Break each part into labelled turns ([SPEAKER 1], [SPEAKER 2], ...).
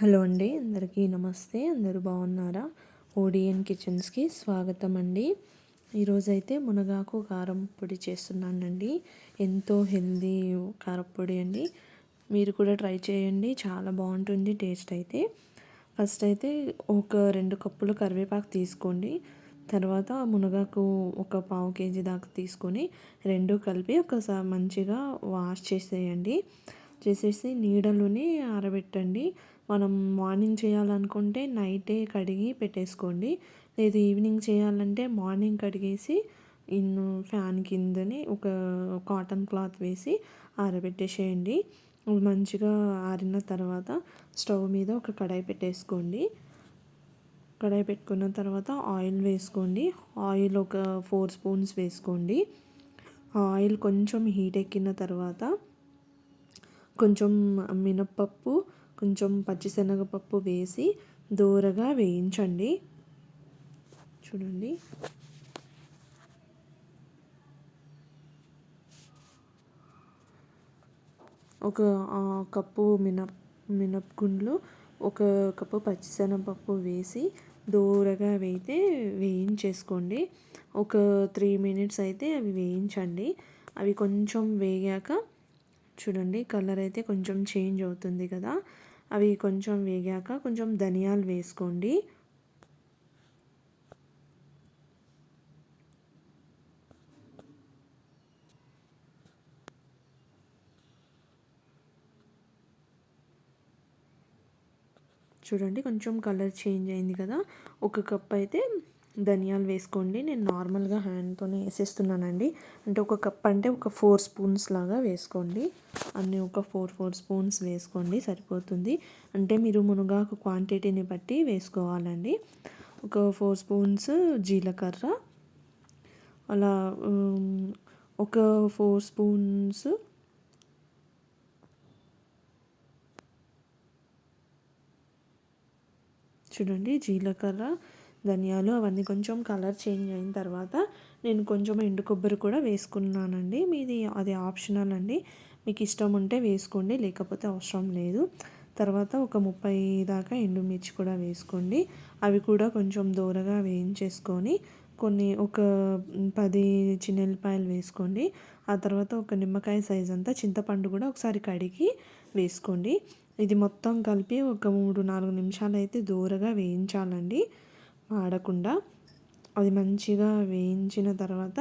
[SPEAKER 1] Hello అండి అందరికీ నమస్తే. అందరూ బాగున్నారా? ఓడియన్ కిచెన్స్కి స్వాగతం అండి ఈరోజైతే మునగాకు కారం పొడి చేస్తున్నానండి. ఎంతో హెల్దీ కారపొడి అండి. మీరు కూడా ట్రై చేయండి చాలా బాగుంటుంది టేస్ట్ అయితే. ఫస్ట్ అయితే ఒక రెండు కప్పులు కరివేపాకు తీసుకోండి. తర్వాత మునగాకు ఒక పావు కేజీ దాకా తీసుకొని రెండు కలిపి ఒకసారి మంచిగా వాష్ చేసేయండి. చేసేసి నీడలోనే ఆరబెట్టండి. మనం మార్నింగ్ చేయాలనుకుంటే నైటే కడిగి పెట్టేసుకోండి. లేదు ఈవినింగ్ చేయాలంటే మార్నింగ్ కడిగేసి ఇన్ను ఫ్యాన్ కిందని ఒక కాటన్ క్లాత్ వేసి ఆరబెట్టేసేయండి. మంచిగా ఆరిన తర్వాత స్టవ్ మీద ఒక కడాయి పెట్టేసుకోండి. కడాయి పెట్టుకున్న తర్వాత ఆయిల్ వేసుకోండి. ఆయిల్ ఒక ఫోర్ స్పూన్స్ వేసుకోండి. ఆయిల్ కొంచెం హీట్ ఎక్కిన తర్వాత కొంచెం మినప్పప్పు కొంచెం పచ్చిశనగపప్పు వేసి దూరగా వేయించండి. చూడండి. ఒక కప్పు మినప్ మినప్గుండ్లు ఒక కప్పు పచ్చిశనగపప్పు వేసి దూరగా వేయితే వేయించేసుకోండి. ఒక త్రీ మినిట్స్ అయితే అవి వేయించండి. అవి కొంచెం వేగాక చూడండి కలర్ అయితే కొంచెం చేంజ్ అవుతుంది కదా. అవి కొంచెం వేగాక కొంచెం ధనియాలు వేసుకోండి. చూడండి కొంచెం కలర్ చేంజ్ అయింది కదా. ఒక కప్ అయితే ధనియాలు వేసుకోండి. నేను నార్మల్గా హ్యాండ్తోనే వేసేస్తున్నానండి. అంటే ఒక కప్ అంటే ఒక ఫోర్ స్పూన్స్ లాగా వేసుకోండి. అన్నీ ఒక ఫోర్ ఫోర్ స్పూన్స్ వేసుకోండి. సరిపోతుంది. అంటే మీరు మునగాకు క్వాంటిటీని బట్టి వేసుకోవాలండి. ఒక ఫోర్ స్పూన్స్ జీలకర్ర. అలా ఒక ఫోర్ స్పూన్స్ చూడండి జీలకర్ర. ధనియాలు అవన్నీ కొంచెం కలర్ చేంజ్ అయిన తర్వాత నేను కొంచెం ఎండు కొబ్బరి కూడా వేసుకున్నానండి. మీది అది ఆప్షనల్ అండి. మీకు ఇష్టం ఉంటే వేసుకోండి లేకపోతే అవసరం లేదు. తర్వాత ఒక ముప్పై దాకా ఎండుమిర్చి కూడా వేసుకోండి. అవి కూడా కొంచెం దూరగా వేయించేసుకొని కొన్ని ఒక పది చిన్నెల్లిపాయలు వేసుకోండి. ఆ తర్వాత ఒక నిమ్మకాయ సైజ్ అంతా చింతపండు కూడా ఒకసారి కడిగి వేసుకోండి. ఇది మొత్తం కలిపి ఒక మూడు నాలుగు నిమిషాలు అయితే దూరగా వేయించాలండి. ఆడకుండా అది మంచిగా వేయించిన తర్వాత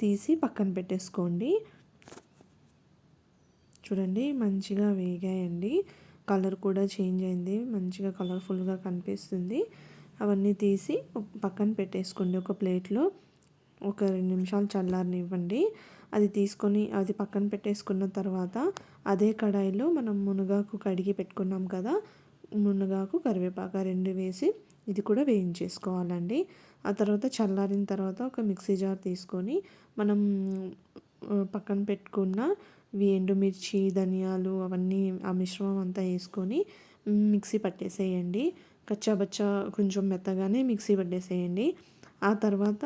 [SPEAKER 1] తీసి పక్కన పెట్టేసుకోండి. చూడండి మంచిగా వేగాయండి. కలర్ కూడా చేంజ్ అయింది. మంచిగా కలర్ఫుల్గా కనిపిస్తుంది. అవన్నీ తీసి పక్కన పెట్టేసుకోండి ఒక ప్లేట్లో. ఒక రెండు నిమిషాలు చల్లారనివ్వండి. అది తీసుకొని అది పక్కన పెట్టేసుకున్న తర్వాత అదే కడాయిలో మనం మునగాకు కడిగి పెట్టుకున్నాం కదా మునగాకు కరివేపాకు రెండు వేసి ఇది కూడా వేయించేసుకోవాలండి. ఆ తర్వాత చల్లారిన తర్వాత ఒక మిక్సీ జార్ తీసుకొని మనం పక్కన పెట్టుకున్న ఎండుమిర్చి ధనియాలు అవన్నీ ఆ మిశ్రమం అంతా వేసుకొని మిక్సీ పట్టేసేయండి. కచ్చాబచ్చా కొంచెం మెత్తగానే మిక్సీ పట్టేసేయండి. ఆ తర్వాత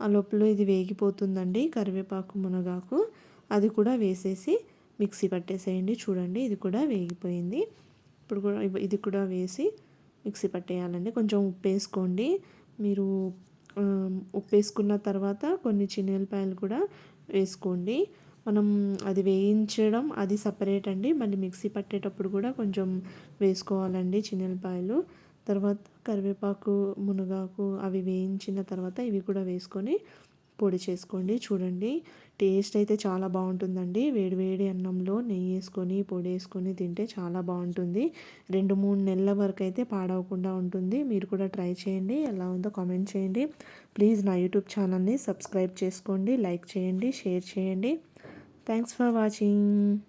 [SPEAKER 1] ఆ లోపల ఇది వేగిపోతుందండి కరివేపాకు మునగాకు. అది కూడా వేసేసి మిక్సీ పట్టేసేయండి. చూడండి ఇది కూడా వేగిపోయింది. ఇప్పుడు కూడా ఇది కూడా వేసి మిక్సీ పట్టేయాలండి. కొంచెం ఉప్పు వేసుకోండి మీరు ఉప్పు వేసుకున్న తర్వాత కొన్ని చిన్నెల్లిపాయలు కూడా వేసుకోండి. మనం అది వేయించడం అది సపరేట్ అండి. మళ్ళీ మిక్సీ పట్టేటప్పుడు కూడా కొంచెం వేసుకోవాలండి చిన్నెల్లిపాయలు తర్వాత కరివేపాకు మునగాకు అవి వేయించిన తర్వాత ఇవి కూడా వేసుకొని పొడి చేసుకోండి. చూడండి. టేస్ట్ అయితే చాలా బాగుంటుందండి. వేడివేడి అన్నంలో నెయ్యి వేసుకొని పొడి వేసుకొని తింటే చాలా బాగుంటుంది. రెండు మూడు నెలల వరకు అయితే పాడవకుండా ఉంటుంది. మీరు కూడా ట్రై చేయండి. ఎలా ఉందో కామెంట్ చేయండి. ప్లీజ్ నా యూట్యూబ్ ఛానల్ని సబ్స్క్రైబ్ చేసుకోండి. లైక్ చేయండి. షేర్ చేయండి. Thanks for watching.